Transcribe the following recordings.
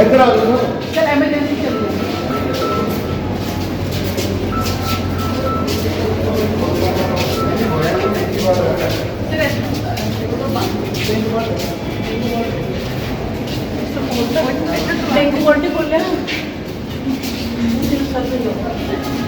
ਇੱਧਰ ਆ ਜਾਓ ਚਲ ਐਮਰਜੈਂਸੀ ਚੱਲ ਡੇਂਗੂ ਕੋਲ ਤੇ ਬੋਲਿਆ ਤੁਸੀਂ ਸਭ ਨੂੰ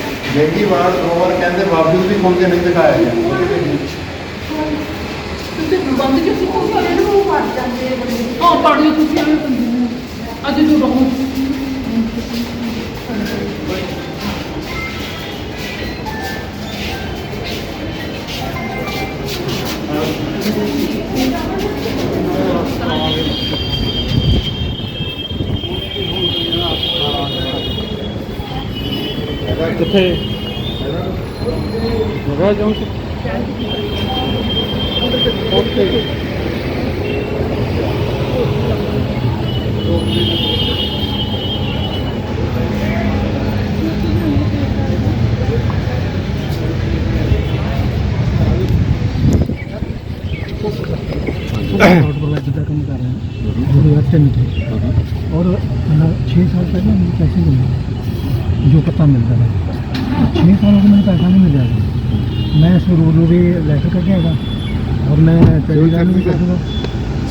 ਦੋ ਵਾਰ ਕਹਿੰਦੇ ਬਾਵਜੂਦ ਵੀ ਮੁੰਡੇ ਨਹੀਂ ਦਿਖਾਇਆ ਗਿਆ। ਤੁਸੀਂ ਬੰਦ ਕਿਉਂ ਸੀ? ਕੋਈ ਨੂੰ ਉਹ ਜਾਂਦੇ ਆ ਬੜੇ। ਉਹ ਪੜ ਤੁਸੀਂ ਐਵੇਂ ਬੰਦੇ ਨੂੰ ਰਹੋ ਕਿੱਥੇ ਮਗਾ ਜਾਉਂ ਓਕੇ रोड प्रोवाइडर का काम कर रहे हैं जो व्यवस्था में थे और छः साल पहले मुझे पैसे मिले जो पता मिलता 6 ਸਾਲ ਮੈਨੂੰ ਪੈਸਾ ਨਹੀਂ ਮਿਲਿਆ ਮੈਂ ਇਸ ਰੋਡ ਨੂੰ ਵੀ ਲੈਟਰ ਕੱਢਿਆ ਹੈਗਾ ਔਰ ਮੈਂ ਸਿਵਲ ਨੂੰ ਵੀ ਕਰ ਦੂੰਗਾ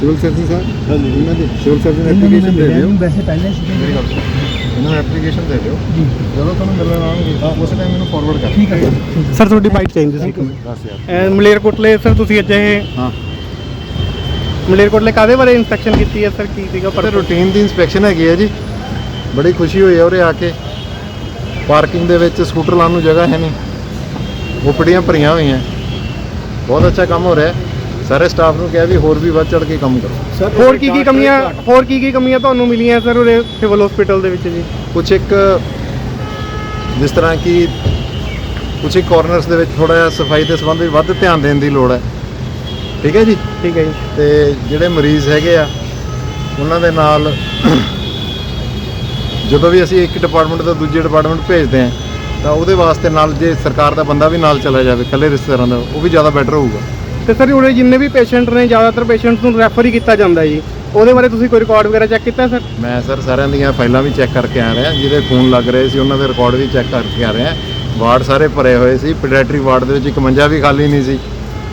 ਸਿਵਲ ਸਰਵਿਸ ਸਰ? ਹਾਂਜੀ। ਇਹਨਾਂ ਦੀ ਸਿਵਲ ਸਰਵਿਸ ਐਪਲੀਕੇਸ਼ਨ ਦੇ ਦਿਓ। ਵੈਸੇ ਪਹਿਲੇ ਸੀ ਮੇਰੀ ਗੱਲ ਸੁਣੋ। ਇਹਨਾਂ ਐਪਲੀਕੇਸ਼ਨ ਦੇ ਦਿਓ। ਜੀ। ਜਦੋਂ ਤੁਹਾਨੂੰ ਮਿਲਣ ਆਉਣਗੇ ਉਸ ਟਾਈਮ ਮੈਨੂੰ ਫਾਰਵਰਡ ਕਰ ਠੀਕ ਹੈ ਸਰ, ਠੀਕ ਹੈ ਸਰ ਤੁਹਾਡੀ ਬਾਈਕ ਚਾਹੀਦੀ ਦੱਸ ਯਾਰ। ਅਹ ਮਲੇਰਕੋਟਲੇ ਸਰ ਤੁਸੀਂ ਅੱਜ ਇਹ ਹਾਂ। ਮਲੇਰਕੋਟਲੇ ਕਾਦੇ ਬਾਰੇ ਇਨਸਪੈਕਸ਼ਨ ਕੀਤੀ ਹੈ ਸਰ ਕੀ ਸੀਗਾ ਪਰ ਰੂਟੀਨ ਦੀ ਇਨਸਪੈਕਸ਼ਨ ਹੈਗੀ ਹੈ ਜੀ। ਬੜੀ ਖੁਸ਼ੀ ਹੋਈ ਹੈ ਆ ਕੇ। ਪਾਰਕਿੰਗ ਦੇ ਵਿੱਚ ਸਕੂਟਰ ਲਾਉਣ ਨੂੰ ਜਗ੍ਹਾ ਹੈ ਨਹੀਂ। ਉਪੜੀਆਂ ਭਰੀਆਂ ਹੋਈਆਂ। ਬਹੁਤ ਅੱਛਾ ਕੰਮ ਹੋ ਰਿਹਾ ਸਾਰੇ ਸਟਾਫ ਨੂੰ ਕਿਹਾ ਵੀ ਹੋਰ ਵੀ ਵੱਧ ਚੜ ਕੇ ਕੰਮ ਕਰੋ। ਹੋਰ ਕੀ ਕੀ ਕਮੀਆਂ ਹੋਰ ਕੀ ਕੀ ਕਮੀਆਂ ਤੁਹਾਨੂੰ ਮਿਲੀਆਂ ਸਰ ਉਹਦੇ ਸਿਵਲ ਹਸਪੀਟਲ ਦੇ ਵਿੱਚ ਜੀ? ਕੁਝ ਇੱਕ ਜਿਸ ਤਰ੍ਹਾਂ ਕਿ ਕੁਝ ਇੱਕ ਕਾਰਨਰਸ ਦੇ ਵਿੱਚ ਥੋੜਾ ਜਿਹਾ ਸਫ਼ਾਈ ਦੇ ਸੰਬੰਧ ਵਿੱਚ ਵੱਧ ਧਿਆਨ ਦੇਣ ਦੀ ਲੋੜ ਹੈ। ਠੀਕ ਹੈ ਜੀ? ਠੀਕ ਹੈ ਜੀ। ਤੇ ਜਿਹੜੇ ਮਰੀਜ਼ ਹੈਗੇ ਆ ਉਹਨਾਂ ਦੇ ਨਾਲ ਜਦੋਂ ਵੀ ਅਸੀਂ ਇੱਕ ਡਿਪਾਰਟਮੈਂਟ ਤੋਂ ਦੂਜੇ ਡਿਪਾਰਟਮੈਂਟ ਭੇਜਦੇ ਹਾਂ ਤਾਂ ਉਹਦੇ ਵਾਸਤੇ ਨਾਲ ਜੇ ਸਰਕਾਰ ਦਾ ਬੰਦਾ ਵੀ ਨਾਲ ਚਲਾ ਜਾਵੇ ਇਕੱਲੇ ਰਿਸ਼ਤੇਦਾਰਾਂ ਦਾ ਉਹ ਵੀ ਜ਼ਿਆਦਾ ਬੈਟਰ ਹੋਊਗਾ। ਤੇ ਸਰ ਉਹਦੇ ਜਿੰਨੇ ਵੀ ਪੇਸ਼ੈਂਟ ਨੇ ਜ਼ਿਆਦਾਤਰ ਪੇਸ਼ੈਂਟਸ ਨੂੰ ਰੈਫਰ ਹੀ ਕੀਤਾ ਜਾਂਦਾ ਜੀ। ਉਹਦੇ ਬਾਰੇ ਤੁਸੀਂ ਕੋਈ ਰਿਕਾਰਡ ਵਗੈਰਾ ਚੈੱਕ ਕੀਤਾ ਸਰ? ਮੈਂ ਸਰ ਸਾਰਿਆਂ ਦੀਆਂ ਫਾਈਲਾਂ ਵੀ ਚੈੱਕ ਕਰਕੇ ਆ ਰਿਹਾ ਜਿਹਦੇ ਖੂਨ ਲੱਗ ਰਹੇ ਸੀ ਉਹਨਾਂ ਦੇ ਰਿਕਾਰਡ ਵੀ ਚੈੱਕ ਕਰਕੇ ਆ ਰਿਹਾ। ਵਾਰਡ ਸਾਰੇ ਭਰੇ ਹੋਏ ਸੀ ਪੀਡੀਆਟਰੀ ਵਾਰਡ ਦੇ ਵਿੱਚ ਇੱਕ ਮੰਜਾ ਵੀ ਖਾਲੀ ਨਹੀਂ ਸੀ।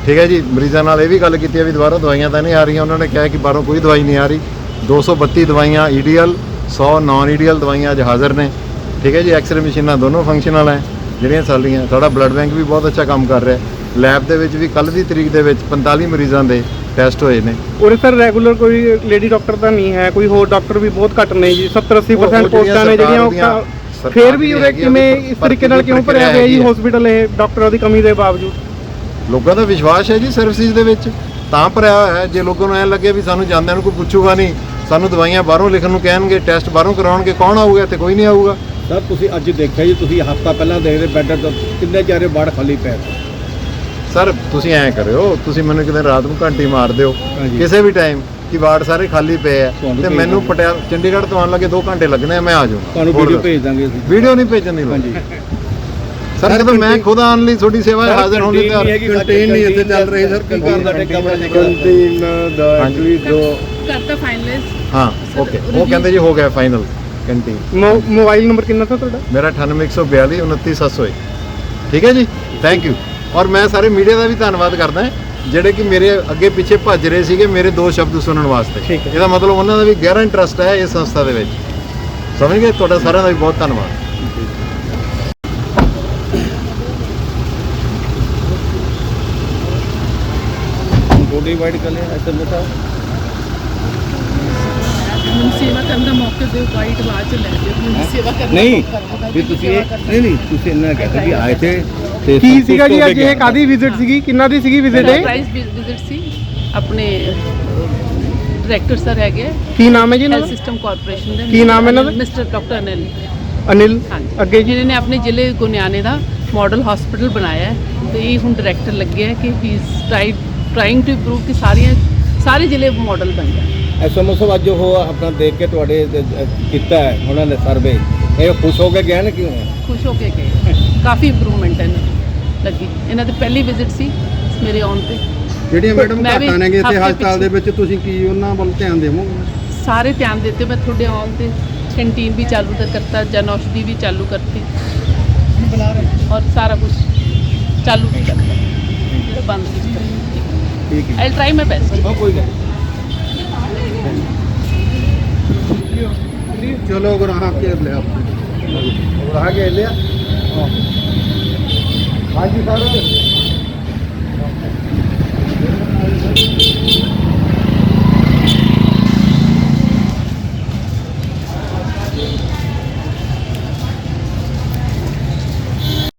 ਠੀਕ ਹੈ ਜੀ ਮਰੀਜ਼ਾਂ ਨਾਲ ਇਹ ਵੀ ਗੱਲ ਕੀਤੀ ਹੈ ਵੀ ਦੁਬਾਰਾ ਦਵਾਈਆਂ ਤਾਂ ਨਹੀਂ ਆ ਰਹੀਆਂ ਉਹਨਾਂ ਨੇ ਕਿਹਾ ਕਿ ਬਾਹਰੋਂ ਕੋਈ ਦਵਾਈ ਨਹੀਂ ਆ ਰਹੀ। 232 ਦਵਾਈਆਂ ਈਡੀਐਲ 100 ਨਾਨ ਈਡੀਐਲ ਦਵਾਈਆਂ ਅੱਜ ਹਾਜ਼ਰ ਨੇ। ਠੀਕ ਹੈ ਜੀ ਐਕਸ-ਰੇ ਮਸ਼ੀਨਾਂ ਦੋਨੋਂ ਫੰਕਸ਼ਨਲ ਹੈ ਜਿਹੜੀਆਂ ਚੱਲੀਆਂ ਸਾਡਾ ਬਲੱਡ ਬੈਂਕ ਵੀ ਬਹੁਤ ਅੱਛਾ ਕੰਮ ਕਰ ਰਿਹਾ ਲੈਬ ਦੇ ਵਿੱਚ ਵੀ ਕੱਲ ਦੀ ਤਰੀਕ ਦੇ ਵਿੱਚ 45 ਮਰੀਜ਼ਾਂ ਦੇ ਟੈਸਟ ਹੋਏ ਨੇ। ਉਹਦੇ ਸਰ ਰੈਗੂਲਰ ਕੋਈ ਲੇਡੀ ਡਾਕਟਰ ਤਾਂ ਨਹੀਂ ਹੈ ਕੋਈ ਹੋਰ ਡਾਕਟਰ ਵੀ ਬਹੁਤ ਘੱਟ ਨੇ ਜੀ 70 80% ਪੋਸਟਾਂ ਨੇ ਜਿਹੜੀਆਂ ਉਹ ਫਿਰ ਵੀ ਦੀਆਂ ਕਿਵੇਂ ਇਸ ਤਰੀਕੇ ਨਾਲ ਕਿਉਂ ਭਰਿਆ ਗਿਆ ਜੀ ਹਸਪੀਟਲ ਇਹ ਡਾਕਟਰਾਂ ਦੀ ਕਮੀ ਦੇ ਬਾਵਜੂਦ? ਲੋਕਾਂ ਦਾ ਵਿਸ਼ਵਾਸ ਹੈ ਜੀ ਸਰਵਿਸਿਜ਼ ਦੇ ਵਿੱਚ। ਤਾਂ ਭਰਿਆ ਹੋਇਆ ਹੈ ਜੇ ਲੋਕਾਂ ਨੂੰ ਐਂ ਲੱਗੇ ਵੀ ਸਾਨੂੰ ਜਾਂਦਿਆਂ ਨੂੰ ਕੋਈ ਪੁੱਛੂਗਾ ਨਹੀਂ ਸਾਨੂੰ ਦਵਾਈਆਂ ਬਾਹਰੋਂ ਲਿਖਣ ਨੂੰ ਕਹਿਣਗੇ ਟੈਸਟ ਬਾਹਰੋਂ ਕਰਾਉਣਗੇ ਕੌਣ ਆਊਗਾ ਤੇ ਕੋਈ ਨਹੀਂ ਆਊਗਾ। ਸਰ ਤੁਸੀਂ ਅੱਜ ਦੇਖਿਆ ਜੀ ਤੁਸੀਂ ਹਫਤਾ ਪਹਿਲਾਂ ਦੇਖਦੇ ਬੈੱਡ ਤੋਂ ਕਿੰਨੇ ਚਾਰੇ ਬਾੜ ਖਾਲੀ ਪਏ ਸਰ ਤੁਸੀਂ ਐਂ ਕਰਿਓ ਤੁਸੀਂ ਮੈਨੂੰ ਕਿਤੇ ਰਾਤ ਨੂੰ ਘੰਟੀ ਮਾਰ ਦਿਓ। ਕਿਸੇ ਵੀ ਟਾਈਮ ਕਿ ਵਾਰਡ ਸਾਰੇ ਖਾਲੀ ਪਏ ਆ ਤੇ ਮੈਨੂੰ। ਪਟਿਆਲਾ ਚੰਡੀਗੜ੍ਹ ਤੋਂ ਆਉਣ ਲੱਗੇ 2 ਘੰਟੇ ਲੱਗਣੇ ਮੈਂ ਆ ਜਾਊਂਗਾ। ਤੁਹਾਨੂੰ ਵੀਡੀਓ। ਭੇਜ ਦਾਂਗੇ ਅਸੀਂ। ਵੀਡੀਓ ਨਹੀਂ ਭੇਜਣ ਦੀ ਲੋੜ। ਹਾਂਜੀ। ਸਰ ਜਦੋਂ ਮੈਂ ਖੁਦ ਆਉਣ ਲਈ ਤੁਹਾਡੀ ਸੇਵਾ ਹਾਜ਼ਰ ਹੋਣ ਲਈ ਤਿਆਰ। ਕੰਟੇਨ ਨਹੀਂ ਇੱਥੇ ਚੱਲ ਰਹੀ ਸਰ ਕੀ ਕਰਨਾ ਕੰਟੀਨ ਦਾ ਐਕਚੁਅਲੀ ਜੋ ਕਰਤਾ ਫਾਈਨਲਾਈਜ਼ ਹਾਂ ਓਕੇ ਉਹ ਕਹਿੰਦੇ ਜੀ ਹੋ ਗਿਆ ਫਾਈਨਲ ਕੰਟੀਨ ਮੋਬਾਈਲ ਨੰਬਰ ਕਿੰਨਾ ਸੀ ਤੁਹਾਡਾ? ਮੇਰਾ 98142 29700 ਠੀਕ ਹੈ ਜੀ? ਥੈਂਕ ਯੂ ਔਰ ਮੈਂ ਸਾਰੇ ਮੀਡੀਆ ਦਾ ਵੀ ਧੰਨਵਾਦ ਕਰਦਾ ਹਾਂ ਜਿਹੜੇ ਕਿ ਮੇਰੇ ਅੱਗੇ ਪਿੱਛੇ ਭੱਜ ਰਹੇ ਸੀਗੇ ਮੇਰੇ ਦੋ ਸ਼ਬਦ ਸੁਣਨ ਵਾਸਤੇ। ਇਹਦਾ ਮਤਲਬ ਉਹਨਾਂ ਦਾ ਵੀ ਗਹਿਰਾ ਇੰਟਰਸਟ ਹੈ ਇਸ ਸੰਸਥਾ ਦੇ ਵਿੱਚ। ਸਮਝ ਗਏ? ਤੁਹਾਡਾ ਸਾਰਿਆਂ ਦਾ ਵੀ ਬਹੁਤ ਧੰਨਵਾਦ। ਬੋਡੀ ਵਾਈਡ ਕਰ ਲਿਆ ਐਸਾ ਬਤਾ ਮੈਨੂੰ ਸੇਵਾ ਕਰਨ ਦਾ ਮੌਕਾ ਦਿਓ ਵਾਈਟ ਬਾਅਦ ਚ ਲੈ ਜਿਓ ਮੈਨੂੰ ਸੇਵਾ ਕਰਨ ਦਾ ਨਹੀਂ ਮੌਕਾ ਦਿਓ। ਵੀ ਤੁਸੀਂ ਇਹ ਨਹੀਂ ਨਹੀਂ ਤੁਸੀਂ ਇਹਨਾਂ ਕਹਿੰਦੇ ਕਿ ਆਏ ਥੇ ਤੇ ਕੀ ਸੀਗਾ ਜੀ ਅੱਜ ਇਹ। ਕਾਦੀ ਵਿਜ਼ਿਟ ਸੀਗੀ? ਕਿੰਨਾ ਦੀ ਸੀਗੀ ਵਿਜ਼ਿਟ ਮੇਰਾ ਇਹ? ਪ੍ਰਾਈਸ ਵਿਜ਼ਿਟ ਸੀ ਆਪਣੇ ਡਾਇਰੈਕਟਰ ਸਰ ਹੈਗੇ ਕੀ ਨਾਮ ਹੈ ਜੀ ਇਹਨਾਂ ਹੈਲਥ ਦਾ? ਸਿਸਟਮ ਕਾਰਪੋਰੇਸ਼ਨ ਦੇ ਕੀ ਨਾਮ ਹੈ ਇਹਨਾਂ ਦਾ? ਮਿਸਟਰ ਡਾਕਟਰ ਅਨਿਲ ਅਨਿਲ ਹਾਂਜੀ। ਅੱਗੇ ਜੀ? ਜਿਹਨੇ ਨੇ ਆਪਣੇ ਜ਼ਿਲ੍ਹੇ ਗੁਨਿਆਣੇ ਦਾ ਮਾਡਲ ਹਸਪੀਟਲ ਬਣਾਇਆ ਹੈ ਤੇ ਇਹ ਹੁਣ ਡਾਇਰੈਕਟਰ ਲੱਗੇ ਹੈ ਕਿ he is try trying to improve ਕਿ ਸਾਰੀਆਂ ਸਾਰੇ ਜ਼ਿਲ੍ਹੇ ਮਾਡਲ ਬਣ ਜਾਣ ਐਸਐਮਓ ਸਾਹਿਬ ਅੱਜ ਉਹ ਆਪਣਾ ਦੇਖ ਕੇ ਤੁਹਾਡੇ ਅ, ਕੀਤਾ ਹੈ ਉਹਨਾਂ ਨੇ ਸਰਵੇ ਇਹ ਖੁਸ਼ ਹੋ ਕੇ ਗਏ ਨੇ ਕਿਉਂ ਖੁਸ਼ ਹੋ ਕੇ ਗਏ ਕਾਫੀ ਇੰਪਰੂਵਮੈਂਟ ਹੈ ਇਹਨਾਂ ਦੀ ਲੱਗੀ। ਇਹਨਾਂ ਦੀ ਪਹਿਲੀ ਵਿਜ਼ਿਟ ਸੀ ਮੇਰੇ ਆਉਣ ਤੇ। ਜਿਹੜੀਆਂ ਮੈਡਮ ਮੈਂ ਵੀ ਘਾਟਾਂ ਨੇਗੇ ਇੱਥੇ ਹਫ਼ਤੇ ਹਸਪਤਾਲ ਦੇ ਵਿੱਚ ਤੁਸੀਂ ਕੀ ਉਹਨਾਂ ਵੱਲ ਧਿਆਨ ਦੇਵੋਗੇ? ਸਾਰੇ ਧਿਆਨ ਦਿੱਤੇ ਮੈਂ ਤੁਹਾਡੇ ਆਉਣ ਤੇ। ਕੰਟੀਨ ਵੀ ਚਾਲੂ ਤਾਂ ਕਰਤਾ ਜਨ ਔਸ਼ਧੀ ਵੀ ਚਾਲੂ ਕਰਤੀ। ਔਰ ਸਾਰਾ ਕੁਝ ਚਾਲੂ ਵੀ ਕਰਤਾ। ਜਿਹੜਾ ਬੰਦ ਕੀਤਾ। ਠੀਕ ਹੈ। ਆਈ ਟਰਾਈ ਮਾਈ ਬੈਸਟ ਕੋਈ ਗੱਲ ਚਲੋ ਗਰਾਹ ਕੇ ਲਿਆ ਗਰਾਹ ਕੇ ਲਿਆ ਹਾਂਜੀ ਸਰ